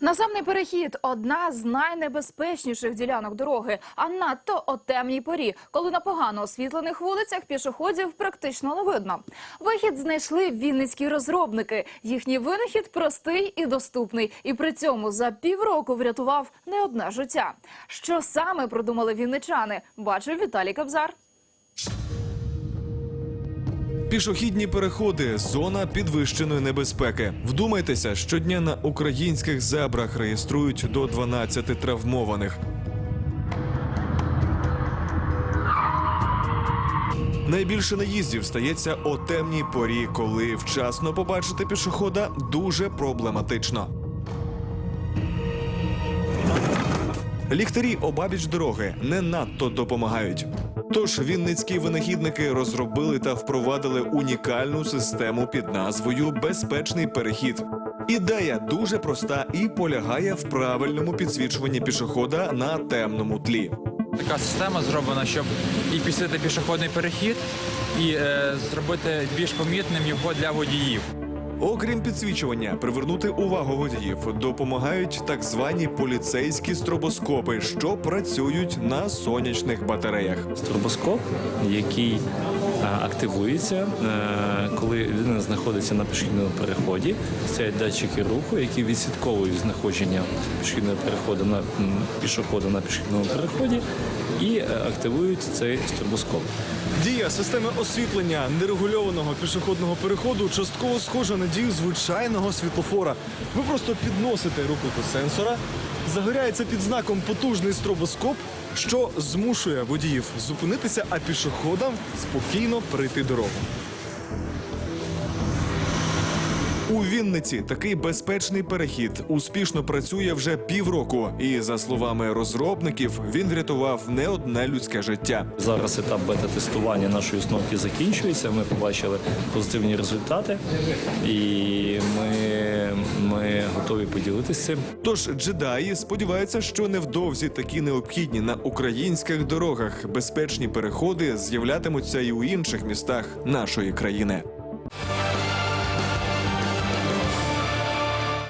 Наземний перехід одна з найнебезпечніших ділянок дороги, а надто о темній порі, коли на погано освітлених вулицях пішоходів практично не видно. Вихід знайшли вінницькі розробники. Їхній винахід простий і доступний, і при цьому за півроку врятував не одне життя. Що саме придумали вінничани? Бачив Віталій Кобзар. Пішохідні переходи зона підвищеної небезпеки. Вдумайтеся, щодня на українських зебрах реєструють до 12 травмованих. Найбільше наїздів стається о темній порі, коли вчасно побачити пішохода дуже проблематично. Ліхтарі обабіч дороги не надто допомагають. Тож вінницькі винахідники розробили та впровадили унікальну систему під назвою Безпечний перехід. Ідея дуже проста і полягає в правильному підсвічуванні пішохода на темному тлі. Така система зроблена, щоб і підсвітити пішохідний перехід, і е, зробити більш помітним його для водіїв. Окрім підсвічування, привернути увагу водіїв допомагають так звані поліцейські стробоскопи, що працюють на сонячних батареях. Стробоскоп, який активується, е, коли людина знаходиться на пішохідному переході. Стоять датчики руху, які відслідковують знаходження пішохідного переходу на пішохода на пішохідному переході, і е, активують цей стробоскоп. Дія системи освітлення нерегульованого пішохідного переходу частково схожа на дію звичайного світлофора. Ви просто підносите руку до сенсора, загоряється під знаком потужний стробоскоп, що змушує водіїв зупинитися, а пішоходам спокійно перейти дорогу. У Вінниці такий безпечний перехід успішно працює вже півроку, і за словами розробників, він врятував не одне людське життя. Зараз етап бета-тестування нашої установки закінчується. Ми побачили позитивні результати, і ми, ми готові поділитися цим. Тож джедаї сподіваються, що невдовзі такі необхідні на українських дорогах безпечні переходи з'являтимуться і у інших містах нашої країни.